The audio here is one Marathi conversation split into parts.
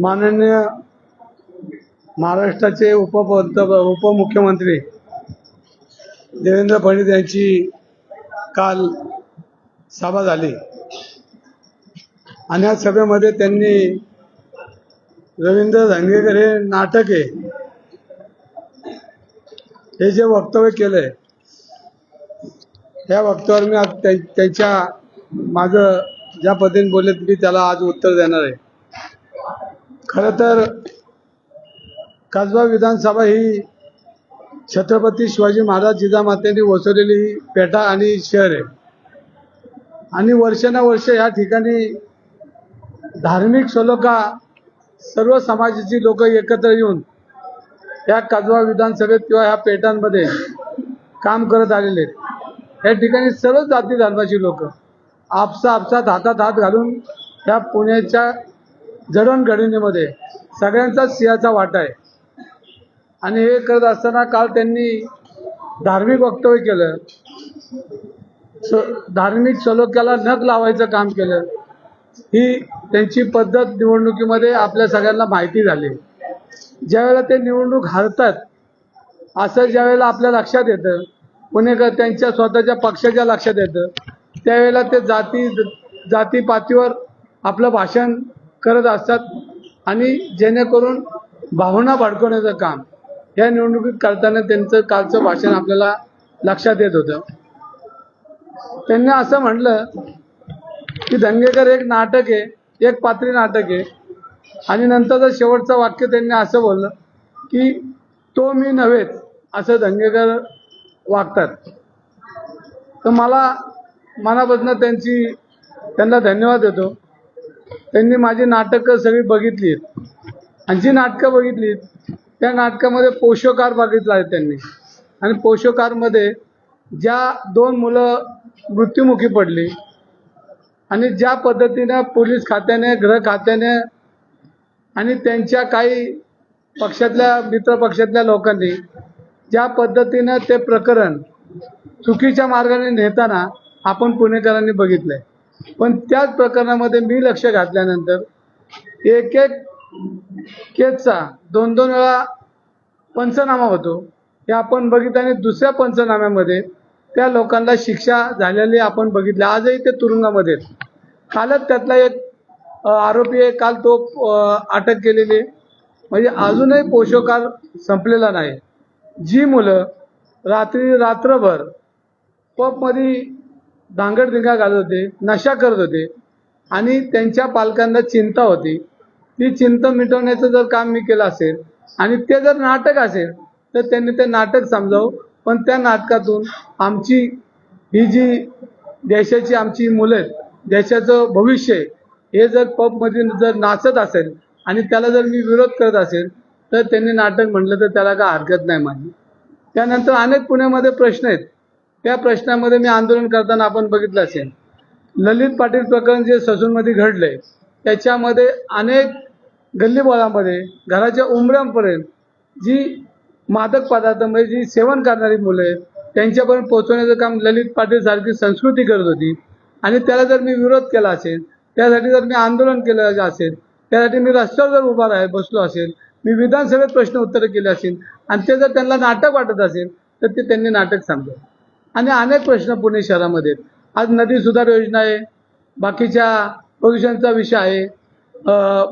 माननीय महाराष्ट्राचे उपपंत उपमुख्यमंत्री देवेंद्र फडणवीस यांची काल सभा झाली. आणि या सभेमध्ये त्यांनी रवींद्र धंगेकर हे नाटक आहे. हे जे वक्तव्य केलंय त्या वक्तव्यावर मी आज त्यांच्या माझं ज्या पद्धतीने बोलले मी त्याला आज उत्तर देणार आहे. खरं तर कसबा विधानसभा ही छत्रपती शिवाजी महाराज जिजामातेने वसवलेली ही पेठा आणि शहर आहे. आणि वर्षानुवर्ष या ठिकाणी धार्मिक सलोखा सर्व समाजाची लोक एकत्र येऊन या कसबा विधानसभेत किंवा ह्या पेठांमध्ये काम करत आलेले आहेत. या ठिकाणी सर्व जाती धर्माची लोक आपसा आपसात हातात हात घालून या पुण्याच्या जडणघडणीमध्ये सगळ्यांचाच सिंहाचा वाटा आहे. आणि हे करत असताना काल त्यांनी धार्मिक वक्तव्य केलं. स- धार्मिक सलोख्याला नख लावायचं काम केलं. ही त्यांची पद्धत निवडणुकीमध्ये आपल्या सगळ्यांना माहिती झाली. ज्यावेळेला ते निवडणूक हारतात असं ज्यावेळेला आपल्या लक्षात येतं पुणेकर त्यांच्या स्वतःच्या पक्षाच्या लक्षात येतं त्यावेळेला ते जाती जातीपातीवर आपलं भाषण करत असतात आणि जेणेकरून भावना भडकवण्याचं काम या निवडणुकीत करताना त्यांचं कालचं भाषण आपल्याला लक्षात येत होतं. त्यांनी असं म्हटलं की दंगेकर एक नाटक आहे एक पात्री नाटक आहे. आणि नंतरचं शेवटचं वाक्य त्यांनी असं बोललं की तो मी नव्हेच असं दंगेकर वागतात. तर मला मनापासून त्यांची त्यांना धन्यवाद देतो. त्यांनी माझी नाटकं सगळी बघितली आहेत आणि जी नाटकं बघितली त्या नाटकामध्ये पोषकार बघितला आहे त्यांनी. आणि पोषकारमध्ये ज्या दोन मुलं मृत्युमुखी पडली आणि ज्या पद्धतीनं पोलीस खात्याने गृह खात्याने आणि त्यांच्या काही पक्षातल्या मित्र पक्षातल्या लोकांनी ज्या पद्धतीनं ते प्रकरण चुकीच्या मार्गाने नेताना आपण पुणेकरांनी बघितलंय. पण त्याच प्रकरणामध्ये मी लक्ष घातल्यानंतर एक एक केसचा दोन दोन वेळा पंचनामा होतो. हे आपण बघितलं आणि दुसऱ्या पंचनाम्यामध्ये त्या लोकांना शिक्षा झालेली आपण बघितली. आजही ते तुरुंगामध्ये आहेत. कालच त्यातला एक आरोपी आहे. काल तो अटक केलेली आहे. म्हणजे अजूनही पोषकार संपलेला नाही. जी मुलं रात्री रात्रभर पबमध्ये धांगडधिंगा घालत होते नशा करत होते. आणि त्यांच्या पालकांना चिंता होती. ती चिंता मिटवण्याचं जर काम मी केलं असेल आणि ते जर नाटक असेल तर त्यांनी ते नाटक समजावं. पण त्या नाटकातून आमची ही जी देशाची आमची मुलं आहेत देशाचं भविष्य आहे हे जर पबमध्ये जर नाचत असेल आणि त्याला जर मी विरोध करत असेल तर त्यांनी नाटक म्हटलं तर त्याला काय हरकत नाही माझी. त्यानंतर अनेक पुण्यामध्ये प्रश्न आहेत. त्या प्रश्नामध्ये मी आंदोलन करताना आपण बघितलं असेल. ललित पाटील प्रकरण जे ससूनमध्ये घडलंय त्याच्यामध्ये अनेक गल्लीबोळामध्ये घराच्या उमऱ्यांपर्यंत जी मादक पदार्थ म्हणजे जी सेवन करणारी मुलं आहेत त्यांच्यापर्यंत पोहोचवण्याचं काम ललित पाटील सारखी संस्कृती करत होती. आणि त्याला जर मी विरोध केला असेल त्यासाठी जर मी आंदोलन केलं असेल त्यासाठी मी रस्त्यावर जर उभा राह बसलो असेल मी विधानसभेत प्रश्न उत्तरं केले असेल आणि ते जर त्यांना नाटक वाटत असेल तर ते त्यांनी नाटक सांगलं आणि अनेक प्रश्न पुणे शहरामध्ये आहेत. आज नदी सुधार योजना आहे. बाकीच्या प्रदूषणचा विषय आहे.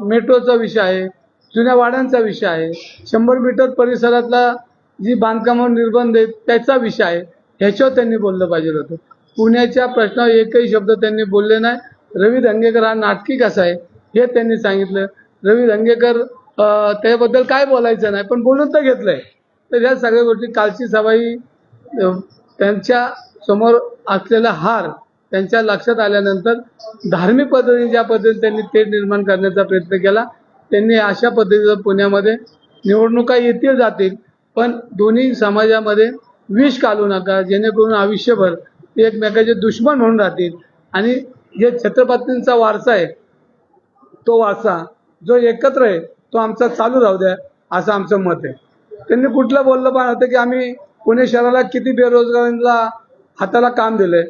मेट्रोचा विषय आहे. जुन्या वाड्यांचा विषय आहे. शंभर मीटर परिसरातला जी बांधकामावर निर्बंध आहेत त्याचा विषय आहे. ह्याच्यावर त्यांनी बोललं पाहिजे होतं. पुण्याच्या प्रश्नावर एकही शब्द त्यांनी बोलले नाही. रवी धंगेकर हा नाटकी कसा आहे हे त्यांनी सांगितलं. रवी धंगेकर त्याबद्दल काय बोलायचं नाही पण बोलून तर घेतलंय. तर या सगळ्या गोष्टी कालची सभा ही त्यांच्यासमोर असलेला हार त्यांच्या लक्षात आल्यानंतर धार्मिक पद्धतीने ज्या पद्धतीने त्यांनी तेढ निर्माण करण्याचा प्रयत्न केला त्यांनी अशा पद्धतीचं पुण्यामध्ये निवडणुका येतील जातील पण दोन्ही समाजामध्ये विष घालू नका जेणेकरून आयुष्यभर ते एकमेकाचे दुश्मन म्हणून राहतील. आणि जे छत्रपतींचा वारसा आहे तो वारसा जो एकत्र आहे तो आमचा चालू राहू द्या असं आमचं मत आहे. त्यांनी कुठलं बोललं पण होतं की आम्ही पुणे शहराला किती बेरोजगारांना हाताला काम दिलंय?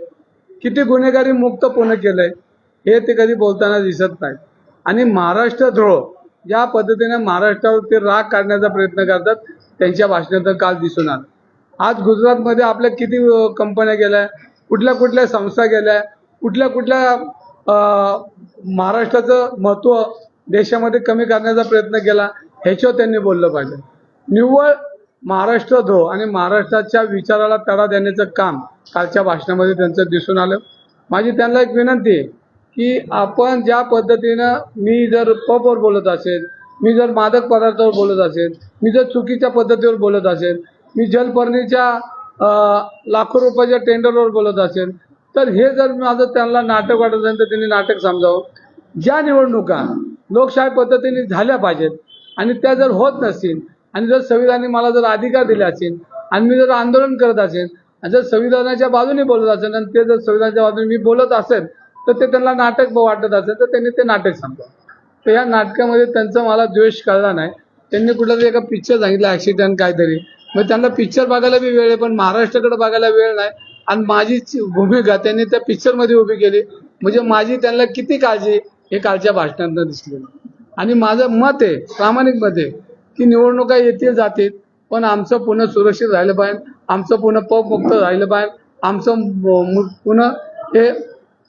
किती गुन्हेगारी मुक्त पुणे केलंय? हे ते कधी बोलताना दिसत नाही आणि महाराष्ट्र द्रोह ज्या पद्धतीने महाराष्ट्रावर ते राग काढण्याचा प्रयत्न करतात त्यांच्या भाषणात काल दिसून आलं. आज गुजरातमध्ये आपल्या किती कंपन्या गेल्या कुठल्या कुठल्या संस्था गेल्या कुठल्या कुठल्या महाराष्ट्राचं महत्त्व देशामध्ये कमी करण्याचा प्रयत्न केला ह्याच्यावर त्यांनी बोललं पाहिजे. निव्वळ महाराष्ट्र द्रोह आणि महाराष्ट्राच्या विचाराला तडा देण्याचं काम कालच्या भाषणामध्ये त्यांचं दिसून आलं. माझी त्यांना एक विनंती आहे की आपण ज्या पद्धतीनं मी जर पबवर बोलत असेल मी जर मादक पदार्थावर बोलत असेल मी जर चुकीच्या पद्धतीवर बोलत असेल मी जलपर्णीच्या लाखो रुपयाच्या टेंडरवर बोलत असेल तर हे जर माझं त्यांना नाटक वाटत असेल तर त्यांनी नाटक समजावं. ज्या निवडणुका लोकशाही पद्धतीने झाल्या पाहिजेत आणि त्या जर होत नसतील आणि जर संविधानाने मला जर अधिकार दिले असेल आणि मी जर आंदोलन करत असेल आणि जर संविधानाच्या बाजूने बोलत असेल आणि ते जर संविधानाच्या बाजूने मी बोलत असेल तर ते त्यांना नाटक वाटत असेल तर त्यांनी ते नाटक सांगतात तर या नाटकामध्ये त्यांचा मला द्वेष कळला नाही. त्यांनी कुठला तरी एका पिक्चर सांगितलं ऍक्सिडेंट काहीतरी. मग त्यांना पिक्चर बघायला बी वेळ आहे पण महाराष्ट्राकडे बघायला वेळ नाही. आणि माझी भूमिका त्यांनी त्या पिक्चरमध्ये उभी केली. म्हणजे माझी त्यांना किती काळजी हे कालच्या भाषणातून दिसली आणि माझं मत आहे प्रामाणिक मत आहे की निवडणुका येतील जातील पण आमचं पुन्हा सुरक्षित राहिलं पाहिजे. आमचं पुन्हा पप मुक्त राहिलं पाहिजे. आमचं मु- पुन्हा हे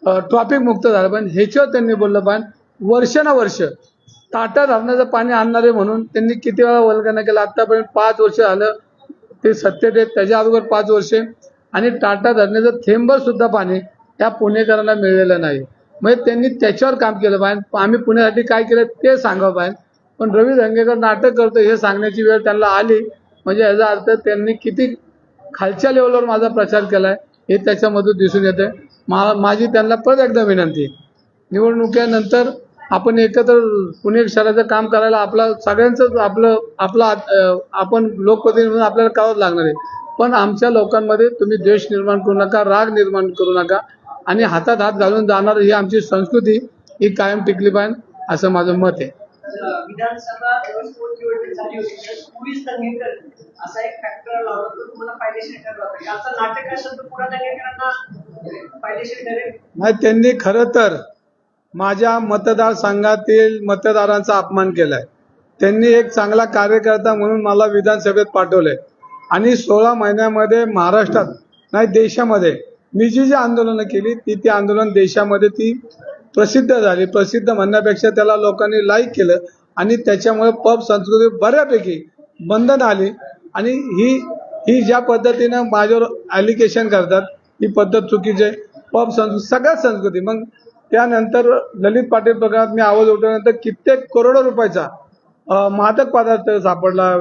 ट्रॉफिक मुक्त झालं पाहिजे. ह्याच्यावर त्यांनी बोललं पाहिजे. वर्षानुवर्ष टाटा धरणाचं पाणी आणणारे म्हणून त्यांनी किती वेळा वल्गना केला? आतापर्यंत पाच वर्ष झालं. ते सत्तेत आहेत. त्याच्या अगोदर पाच वर्षे. आणि टाटा धरणाचं थेंबर सुद्धा पाणी त्या पुणेकरांना मिळलेलं नाही. म्हणजे त्यांनी त्याच्यावर काम केलं पाहिजे. आम्ही पुण्यासाठी काय केलं ते सांगावं पाहिजे. पण रवी धंगेकर नाटक करतो हे सांगण्याची वेळ त्यांना आली. म्हणजे याचा अर्थ त्यांनी किती खालच्या लेवलवर माझा प्रचार केलाय हे त्याच्यामधून दिसून येते मा माझी त्यांना परत एकदा विनंती निवडणुकीनंतर आपण एकत्र पुणे शहराचं काम करायला आपला सगळ्यांचं आपलं आपला आपण लोकप्रतिनिधी म्हणून आपल्याला करावंच लागणार आहे. पण आमच्या लोकांमध्ये तुम्ही द्वेष निर्माण करू नका राग निर्माण करू नका. आणि हातात हात घालून जाणार ही आमची संस्कृती ही कायम टिकली पाहिजे असं माझं मत आहे. विधानसभा निवडणूक झाली होती तर पोलीस दंगेकर असा एक फॅक्टर लावला तर तुम्हाला फायदेशीर ठरला होता. याचं नाटक असेल तर पुन्हा दंगेकरांना फायदेशीर ठरेल. नाही त्यांनी खर तर माझ्या मतदारसंघातील मतदारांचा अपमान केलाय. त्यांनी एक चांगला कार्यकर्ता म्हणून मला विधानसभेत पाठवले. आणि सोळा महिन्यामध्ये महाराष्ट्रात नाही देशामध्ये मी जी जी आंदोलनं केली ती ती आंदोलन देशामध्ये ती प्रसिद्ध झाली. प्रसिद्ध म्हणण्यापेक्षा त्याला लोकांनी लाईक केलं आणि त्याच्यामुळे पब संस्कृती बऱ्यापैकी बंधन आली. आणि ही ही ज्या पद्धतीनं माझ्यावर ॲलिगेशन करतात ही पद्धत चुकीची आहे. पब संस्कृती सगळ्याच संस्कृती. मग त्यानंतर ललित पाटील प्रकरणात मी आवाज उठवल्यानंतर कित्येक करोडो रुपयाचा मादक पदार्थ सापडला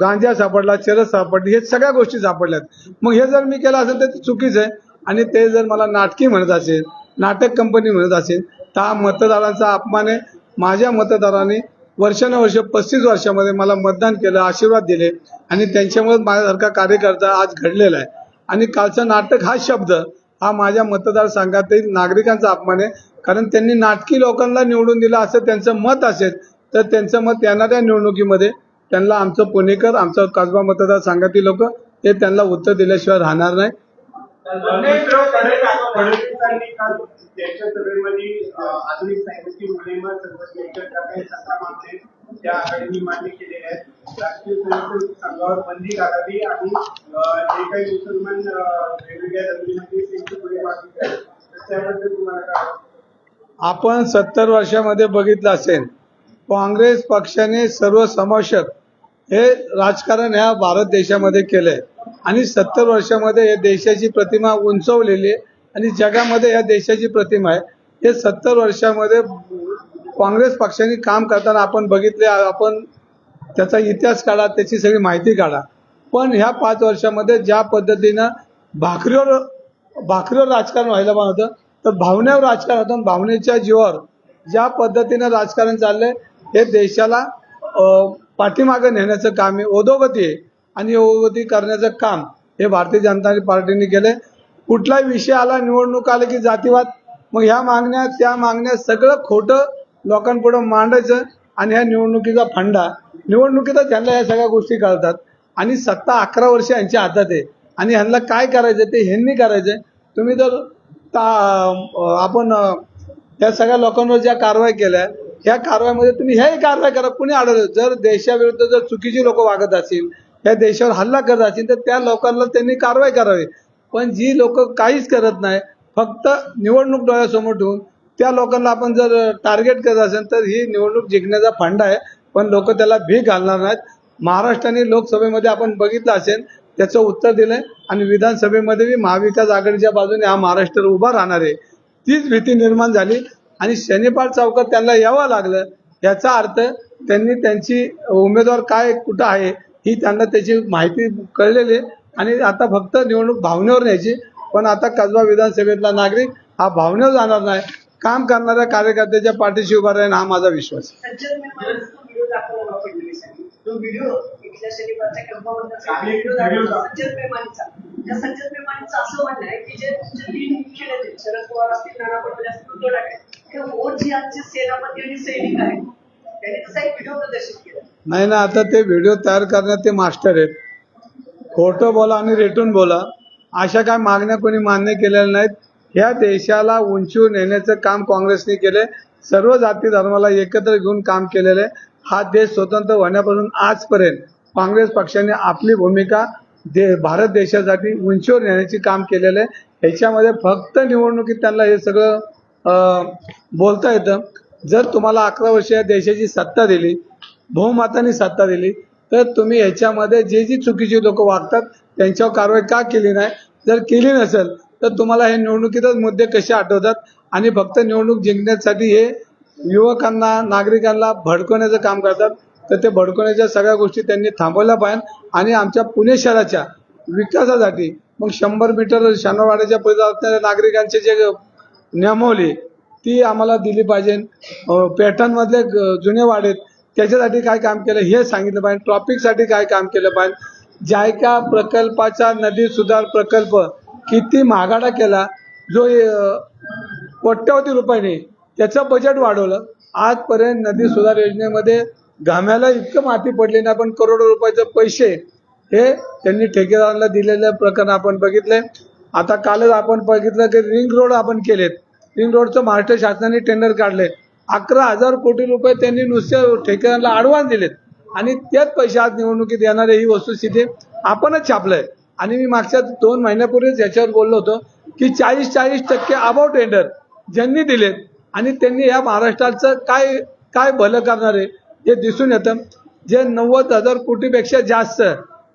गांजा सापडला चरस सापडली हे सगळ्या गोष्टी सापडल्यात. मग हे जर मी केलं असेल तर ते चुकीचं आहे. आणि ते जर मला नाटकी म्हणत असेल नाटक कंपनी म्हणत असेल तर हा मतदारांचा अपमान आहे. माझ्या मतदारांनी वर्षानुवर्ष पस्तीस वर्षामध्ये मला मतदान केलं आशीर्वाद दिले आणि त्यांच्यामुळे माझ्यासारखा कार्यकर्ता आज घडलेला आहे. आणि कालचं नाटक हा शब्द हा माझ्या मतदारसंघातील नागरिकांचा अपमान आहे. कारण त्यांनी नाटकी लोकांना निवडून दिलं असं त्यांचं मत असेल तर त्यांचं मत येणाऱ्या निवडणुकीमध्ये त्यांना आमचं पुणेकर आमचं कसबा मतदारसंघातील लोक ते त्यांना उत्तर दिल्याशिवाय राहणार नाही. फडणवीसांनी काल त्यांच्या सभेमध्ये अं, आधुनिक साहित्य मोहिमा सर्वोच्च टाकणे सत्ता मागणे त्या आघाडीने मान्य केलेल्या आहेत. राष्ट्रीय स्वयंसेवक संघावर बंदी घालावी आणि अं, जे काही मुसलमान अं, वेगवेगळ्या धर्मीमध्ये त्यांची पुढे मागणी आहे तर त्याबद्दल तुम्हाला काय वाटतं? आपण सत्तर वर्षामध्ये बघितलं असेल काँग्रेस पक्षाने सर्वसमावेशक हे राजकारण ह्या भारत देशामध्ये केलंय. आणि सत्तर वर्षामध्ये या देशाची प्रतिमा उंचवलेली आहे आणि जगामध्ये या देशाची प्रतिमा आहे. हे सत्तर वर्षामध्ये काँग्रेस पक्षाने काम करताना आपण बघितले आपण त्याचा इतिहास काढा त्याची सगळी माहिती काढा. पण ह्या पाच वर्षामध्ये ज्या पद्धतीनं भाकरीवर भाकरीवर राजकारण व्हायला पाहिजे होतं तर भावनेवर राजकारण होतं. भावनेच्या जीवावर ज्या पद्धतीनं राजकारण चाललंय हे देशाला पाठीमागं नेण्याचं काम आहे ओदोगती आहे. आणि ओदोगती करण्याचं काम हे भारतीय जनता पार्टीने केलंय. कुठलाही विषय आला निवडणूक आलं की जातीवाद. मग ह्या मागण्या त्या मागण्या सगळं खोटं लोकांपुढं मांडायचं आणि ह्या निवडणुकीचा फंडा. निवडणुकीतच ह्यांना या सगळ्या गोष्टी कळतात. आणि सत्ता अकरा वर्ष यांच्या हातात आहे. आणि ह्यांना काय करायचं ते ह्यांनी करायचं तुम्ही जर ता आपण या त्या सगळ्या लोकांवर ज्या कारवाई केल्या ह्या कारवाईमध्ये तुम्ही ह्याही कारवाई करा. कुणी आढळलं? जर देशाविरुद्ध जर चुकीची लोक वागत असतील त्या देशावर हल्ला करत असतील तर त्या लोकांना त्यांनी कारवाई करावी. पण जी लोक काहीच करत नाही फक्त निवडणूक डोळ्यासमोर ठेवून त्या लोकांना आपण जर टार्गेट करत असेल तर ही निवडणूक जिंकण्याचा फंड आहे. पण लोक त्याला भी घालणार नाहीत. महाराष्ट्राने लोकसभेमध्ये आपण बघितलं असेल त्याचं उत्तर दिलंय. आणि विधानसभेमध्ये महाविकास आघाडीच्या बाजूने हा महाराष्ट्र उभा राहणार आहे. तीच भीती निर्माण झाली. आणि शनिपाल चौकात त्यांना यावं लागलं. याचा अर्थ त्यांनी त्यांची उमेदवार काय कुठं आहे ही त्यांना त्याची माहिती कळलेली. आहे आणि आता फक्त निवडणूक भावनेवर न्यायची. पण आता कसबा विधानसभेतला नागरिक हा भावनेवर जाणार नाही. काम करणाऱ्या कार्यकर्त्याच्या पाठीशी उभा राहील हा माझा विश्वास दाखवला फडणवीसांनी तो व्हिडिओ इथल्या शनिवारच्या व्हिडिओ त्या असं म्हणणं आहे की जे तुमचे तीन मुख्य नेते शरद पवार असतील नाना पटोले असतील उद्धव ठाकरे हे वोट जे आजचे सेनापती आणि सैनिक आहेत. त्यांनी तसा एक व्हिडिओ प्रदर्शित केला. नाही ना आता ते व्हिडिओ तयार करण्यात ते मास्टर आहेत. खोटं बोला आणि रेटून बोला अशा काय मागण्या कोणी मान्य केलेल्या नाहीत. ह्या देशाला उंचीवर नेण्याचं काम काँग्रेसने केले सर्व जाती धर्माला एकत्र घेऊन काम केलेलं आहे. हा देश स्वतंत्र होण्यापासून आजपर्यंत काँग्रेस पक्षाने आपली भूमिका दे भारत देशासाठी उंचीवर नेण्याचे काम केलेलं आहे. ह्याच्यामध्ये फक्त निवडणुकीत त्यांना हे सगळं बोलता येतं. जर तुम्हाला अकरा वर्ष या देशाची सत्ता दिली बहुमताने सत्ता दिली तर तुम्ही ह्याच्यामध्ये जे जी चुकीची लोक वागतात त्यांच्यावर कारवाई का केली नाही? जर केली नसेल तर तुम्हाला हे निवडणुकीतच मुद्दे कसे आठवतात? आणि फक्त निवडणूक जिंकण्यासाठी हे युवकांना नागरिकांना भडकवण्याचं काम करतात. तर ते भडकवण्याच्या सगळ्या गोष्टी त्यांनी थांबवल्या पाहिजे आणि आमच्या पुणे शहराच्या विकासासाठी मग शंभर मीटर शनवाड्याच्या परिसरात असणाऱ्या नागरिकांचे जे नियमावली ती आम्हाला दिली पाहिजे. अं, पॅटर्नमधले ग- जुने वाडेत त्याच्यासाठी काय काम केलं हे सांगितलं पाहिजे. ट्रॉफिकसाठी काय काम केलं पाहिजे. जायका प्रकल्पाचा नदी सुधार प्रकल्प किती महागाडा केला जो कोट्यवधी रुपयाने त्याचं बजेट वाढवलं. आजपर्यंत नदी सुधार योजनेमध्ये घाम्याला इतकं माती पडली नाही पण करोडो रुपयाचे पैसे हे त्यांनी ठेकेदारांना दिलेलं प्रकरण आपण बघितलंय आता कालच आपण बघितलं की रिंग रोड आपण केलेत. रिंग रोडचं महाराष्ट्र शासनाने टेंडर काढले. अकरा हजार कोटी रुपये त्यांनी नुसत्या ठेकेदारांना अडवान्स दिलेत. आणि त्याच पैसे आज निवडणुकीत येणारे ही वस्तुस्थिती आपणच छापलंय. आणि मी मागच्या दोन महिन्यापूर्वीच याच्यावर बोललो होतो की चाळीस चाळीस टक्के अबाव टेंडर ज्यांनी दिलेत आणि त्यांनी या महाराष्ट्राचं काय काय भलं करणार आहे हे दिसून येतं. जे नव्वद हजार कोटीपेक्षा जास्त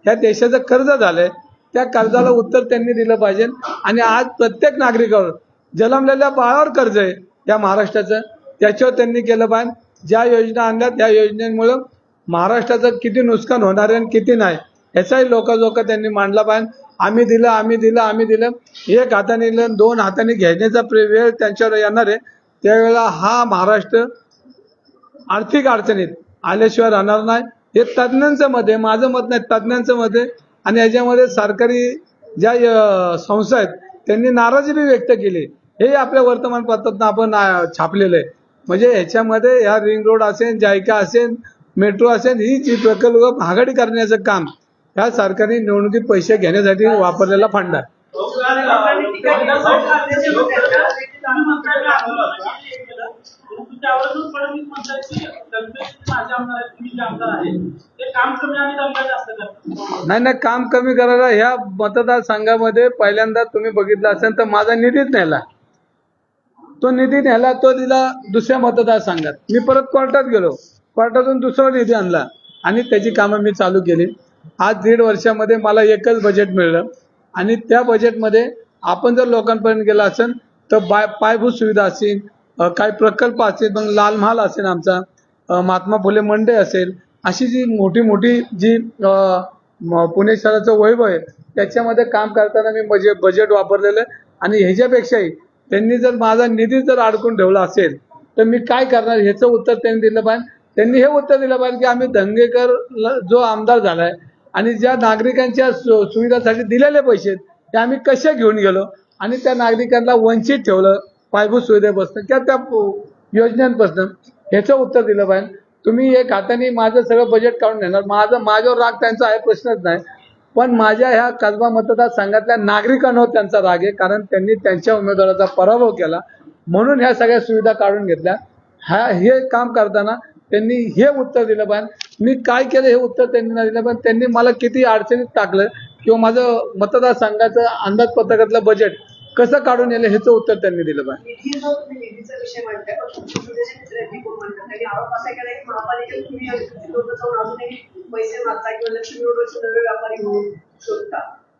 ह्या देशाचं कर्ज झालंय त्या कर्जाला उत्तर त्यांनी दिलं पाहिजे. आणि आज प्रत्येक नागरिकावर जन्मलेल्या बाळावर कर्ज आहे या महाराष्ट्राचं. त्याच्यावर त्यांनी केलं पाहिजे. ज्या योजना आणल्या त्या योजनेमुळं महाराष्ट्राचं किती नुकसान होणार आहे आणि किती नाही याचाही लोकाजोका त्यांनी मांडला पाहिजे. आम्ही दिलं आम्ही दिलं आम्ही दिलं. एक हाताने दिलं दोन हाताने घेण्याचा वेळ त्यांच्यावर येणार आहे. त्यावेळेला हा महाराष्ट्र आर्थिक अडचणीत आल्याशिवाय राहणार नाही. हे तज्ज्ञांचं मत आहे माझं मत नाही तज्ज्ञांचं मत आहे. आणि याच्यामध्ये सरकारी ज्या संस्था आहेत त्यांनी नाराजी बी व्यक्त केली. हे आपल्या वर्तमानपत्रातून आपण छापलेलं आहे. म्हणजे ह्याच्यामध्ये ह्या रिंग रोड असेल जायका असेल मेट्रो असेल ही जी प्रकल्प महागडी करण्याचं काम ह्या सरकारने निवडणुकीत पैसे घेण्यासाठी वापरलेला फंड आहे. त्यावरूनच फडणवीस म्हणतात की दंगेचे माझे आमदार आहेत तुम्ही जे आमदार ते काम कमी आणि दंगा जास्त करतात. नाही नाही काम कमी करायला ह्या मतदारसंघामध्ये पहिल्यांदा तुम्ही बघितलं असेल तर माझा निधीच नेला तो निधी नेला तो दिला दुसऱ्या मतदारसंघात. मी परत कोर्टात गेलो. कोर्टातून दुसरा निधी आणला आणि त्याची कामं मी चालू केली. आज दीड वर्षामध्ये मला एकच बजेट मिळलं आणि त्या बजेटमध्ये आपण जर लोकांपर्यंत गेला असेल तर बाय पायाभूत सुविधा असतील काही प्रकल्प असतील मग लाल महाल असेल आमचा महात्मा फुले मंडई असेल अशी जी मोठी मोठी जी म- पुणे शहराचं वैभव आहे त्याच्यामध्ये काम करताना मी बजे बजेट वापरलेलं आहे. आणि ह्याच्यापेक्षाही त्यांनी जर माझा निधी जर अडकून ठेवला असेल तर मी काय करणार? ह्याचं उत्तर त्यांनी दिलं पाहिजे. त्यांनी हे उत्तर दिलं पाहिजे की आम्ही धंगेकर ल- जो आमदार झाला आहे आणि ज्या नागरिकांच्या सु- सुविधासाठी दिलेले पैसे आहेत, ते आम्ही कसे घेऊन गेलो? आणि त्या नागरिकांना वंचित ठेवलं पायाभूत सुविधेपासून किंवा त्या योजनांपासून ह्याचं उत्तर दिलं पाहिजे. तुम्ही एक हाताने माझं सगळं बजेट काढून घेणार माझं माझ्यावर राग त्यांचा आहे प्रश्नच नाही. पण माझ्या ह्या कसबा मतदारसंघातल्या नागरिकांवर त्यांचा राग आहे कारण त्यांनी त्यांच्या उमेदवाराचा पराभव केला. म्हणून ह्या सगळ्या सुविधा काढून घेतल्या. ह्या हे काम करताना त्यांनी हे उत्तर दिलं पाहिजे. मी काय केलं हे उत्तर त्यांनी नाही दिलं पण त्यांनी मला किती अडचणीत टाकलं किंवा माझं मतदारसंघाचं अंदाजपत्रकातलं बजेट कसं काढून येईल ह्याचं उत्तर त्यांनी दिलं पाहिजे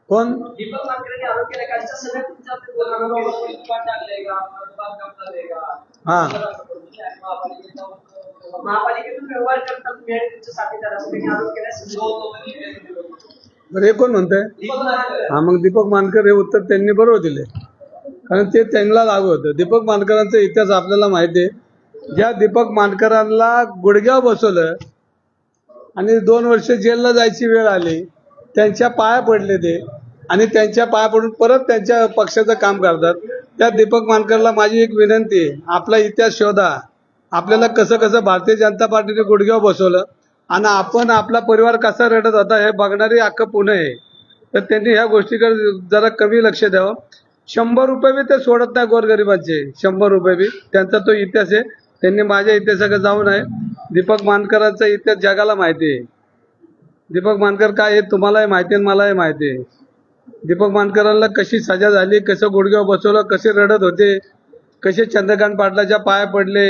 कोण हा. महापालिकेतून व्यवहार करता बरं हे कोण म्हणतंय? हा मग दीपक मानकर हे उत्तर त्यांनी बरोबर दिले कारण ते त्यांना लागू होतं. दीपक मानकरांचा इतिहास आपल्याला माहिती आहे ज्या दीपक मानकरांना गुडघ्याव बसवलं आणि दोन वर्ष जेलला जायची वेळ आली त्यांच्या पाया पडले ते आणि त्यांच्या पाया पडून परत त्यांच्या पक्षाचं काम करतात. त्या दीपक मानकरला माझी एक विनंती आहे. आपला इतिहास शोधा. आपल्याला कसं कसं भारतीय जनता पार्टीने गुडघ्याव बसवलं. आणि आपण आपला परिवार कसा रडत होता हे बघणारी अख्खं पुणे आहे. तर त्यांनी ह्या गोष्टीकडे जरा कमी लक्ष द्यावं. शंभर रुपये बी ते सोडत नाही गोरगरिबांचे. शंभर रुपये बी. त्यांचा तो इतिहास आहे. त्यांनी माझ्या इतिहासाकडे जाऊ नये दीपक मानकरांचा इतिहास जगाला माहिती आहे. दीपक मानकर काय आहे? तुम्हालाही माहिती आहे मलाही माहिती आहे. दीपक मानकरांना कशी सजा झाली कसं गुडघ्यावर बसवलं कसे रडत होते कसे चंद्रकांत पाटलाच्या पाया पडले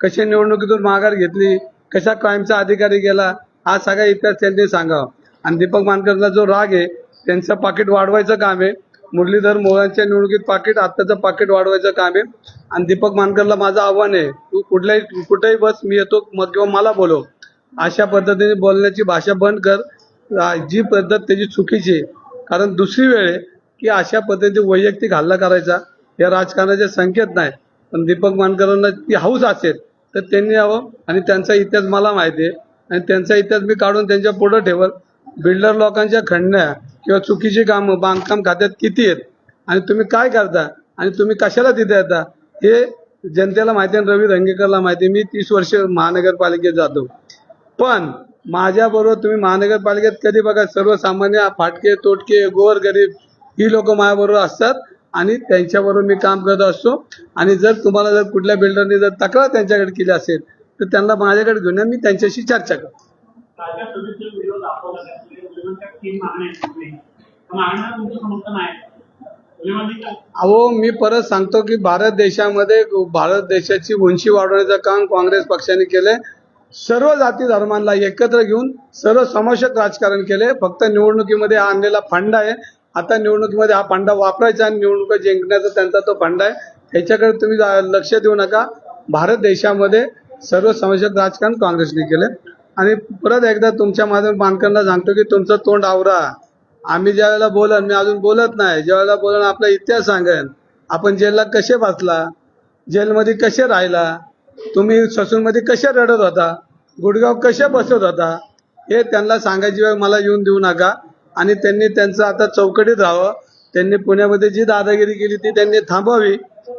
कसे निवडणुकीतून माघार घेतली कशा क्राईमचा अधिकारी गेला हा सगळा इतिहास त्यांनी सांगावा. आणि दीपक मानकरचा जो राग आहे त्यांचं पाकिट वाढवायचं काम आहे. मुरलीधर मोहनच्या निवडणुकीत पाकिट आत्ताचं पाकिट वाढवायचं काम आहे. आणि दीपक मानकरला माझं आव्हान आहे तू कुठल्याही कुठेही बस मी येतो मग किंवा मला बोलव. अशा पद्धतीने बोलण्याची भाषा बंद कर. जी पद्धत त्याची चुकीची आहे. कारण दुसरी वेळ आहे की अशा पद्धतीने वैयक्तिक हल्ला करायचा या राजकारणाचे संकेत नाही. पण दीपक मानकरांना ती हौस असेल. तर त्यांनी यावं. आणि त्यांचा इतिहास मला माहिती आहे. आणि त्यांचा इतिहास मी काढून त्यांच्या पुढं ठेवल. बिल्डर लोकांच्या खंडण्या किंवा चुकीची कामं बांधकाम खात्यात किती आहेत? आणि तुम्ही काय करता? आणि तुम्ही कशाला तिथे येता? हे जनतेला माहिती आहे आणि रवी रंगेकरला माहिती आहे. मी तीस वर्ष महानगरपालिकेत जातो. पण माझ्याबरोबर तुम्ही महानगरपालिकेत कधी बघा सर्वसामान्य फाटके तोटके गोर गरीब ही लोक माझ्याबरोबर असतात. आणि त्यांच्याबरोबर मी काम करत असतो. आणि जर तुम्हाला जर कुठल्या बिल्डरने जर तक्रार त्यांच्याकडे केली असेल तर त्यांना माझ्याकडे घेऊन मी त्यांच्याशी चर्चा करतो. काय अहो मी परत सांगतो की भारत देशामध्ये भारत देशाची उंची वाढवण्याचं काम काँग्रेस पक्षाने केलंय. सर्व जाती धर्मांना एकत्र घेऊन सर्व समावेशक राजकारण केले फक्त निवडणुकीमध्ये आणलेला फंड आहे. आता निवडणुकीमध्ये हा फंडा वापरायचा आणि निवडणुका जिंकण्याचा त्यांचा तो फंडा आहे. ह्याच्याकडे तुम्ही जा- लक्ष देऊ नका. भारत देशामध्ये सर्व समावेशक राजकारण काँग्रेसने केले. आणि परत एकदा तुमच्या माझ्या मानकांना सांगतो की तुमचं तोंड आवरा. आम्ही ज्या वेळेला बोलन मी अजून बोलत नाही. ज्या वेळेला बोलन आपला इतिहास सांगेन. आपण जेलला कसे बसला? जेलमध्ये कसे राहिला? तुम्ही ससूनमध्ये कसे रडत होता? गुडगाव कसे बसत होता? हे त्यांना सांगायची वेळ मला येऊन देऊ नका. आणि त्यांनी त्यांचं आता चौकटीत राहावं. त्यांनी पुण्यामध्ये जी दादागिरी केली ती त्यांनी थांबवावी.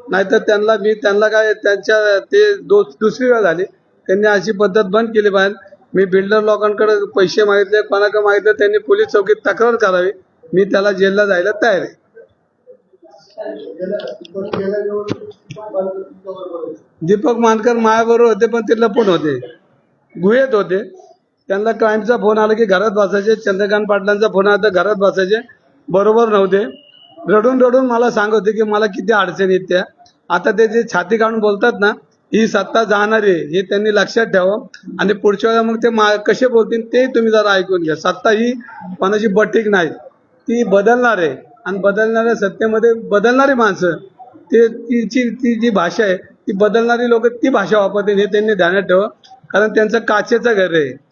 नाहीतर त्यांना मी त्यांना काय त्यांच्या ते दो दुसरी वेळ झाली. त्यांनी अशी पद्धत बंद केली पाहिजे मी बिल्डर लोकांकडे पैसे मागितले कोणाकडे मागितले त्यांनी पोलीस चौकीत तक्रार करावी. मी त्याला जेलला जायला तयार आहे. दीपक मानकर मायाबरोबर होते पण ते लपून होते. गुहेत होते. त्यांना क्राईमचा फोन आला की घरात बसायचे चंद्रकांत पाटलांचा फोन आला तर घरात बसायचे. बरोबर नव्हते. रडून रडून मला सांगत होते की मला किती अडचणी येत त्या. आता ते जे छाती काढून बोलतात ना ही सत्ता जाणार आहे हे त्यांनी लक्षात ठेवा. आणि पुढच्या वेळेला मग ते मा- कसे बोलतील ते तुम्ही जरा ऐकून घ्या. सत्ता ही कोणाची बटीक नाही. ती बदलणार आहे. आणि बदलणाऱ्या सत्तेमध्ये बदलणारी माणसं ते तिची ती जी भाषा आहे ती बदलणारी लोक ती भाषा वापरतील हे त्यांनी ध्यानात ठेवा. कारण त्यांचं काचेचं घर आहे.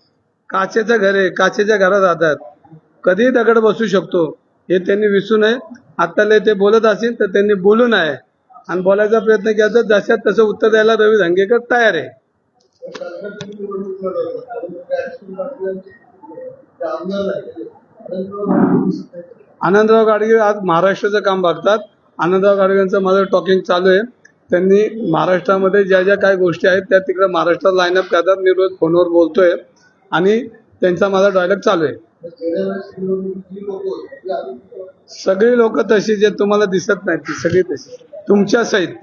काचेचं घर आहे काचेच्या घरात राहतात. कधीही दगड बसू शकतो. हे त्यांनी विसरू नये. आत्ताले ते बोलत असतील तर त्यांनी बोलू नये. आणि बोलायचा प्रयत्न केला तर जशात तसं उत्तर द्यायला रवी धंगेकर तयार आहे. आनंदराव गाडगे आज महाराष्ट्राचं काम बघतात. आनंदराव गाडगेंचं माझं टॉकिंग चालू आहे. त्यांनी महाराष्ट्रामध्ये ज्या ज्या काही गोष्टी आहेत त्या तिकडे महाराष्ट्रात लाईनअप करतात. मी रोज फोनवर बोलतोय. आणि त्यांचा माझा डायलॉग चालू आहे. सगळी लोक तशी जे तुम्हाला दिसत नाहीत ती सगळी तशी. तुमच्या सहित.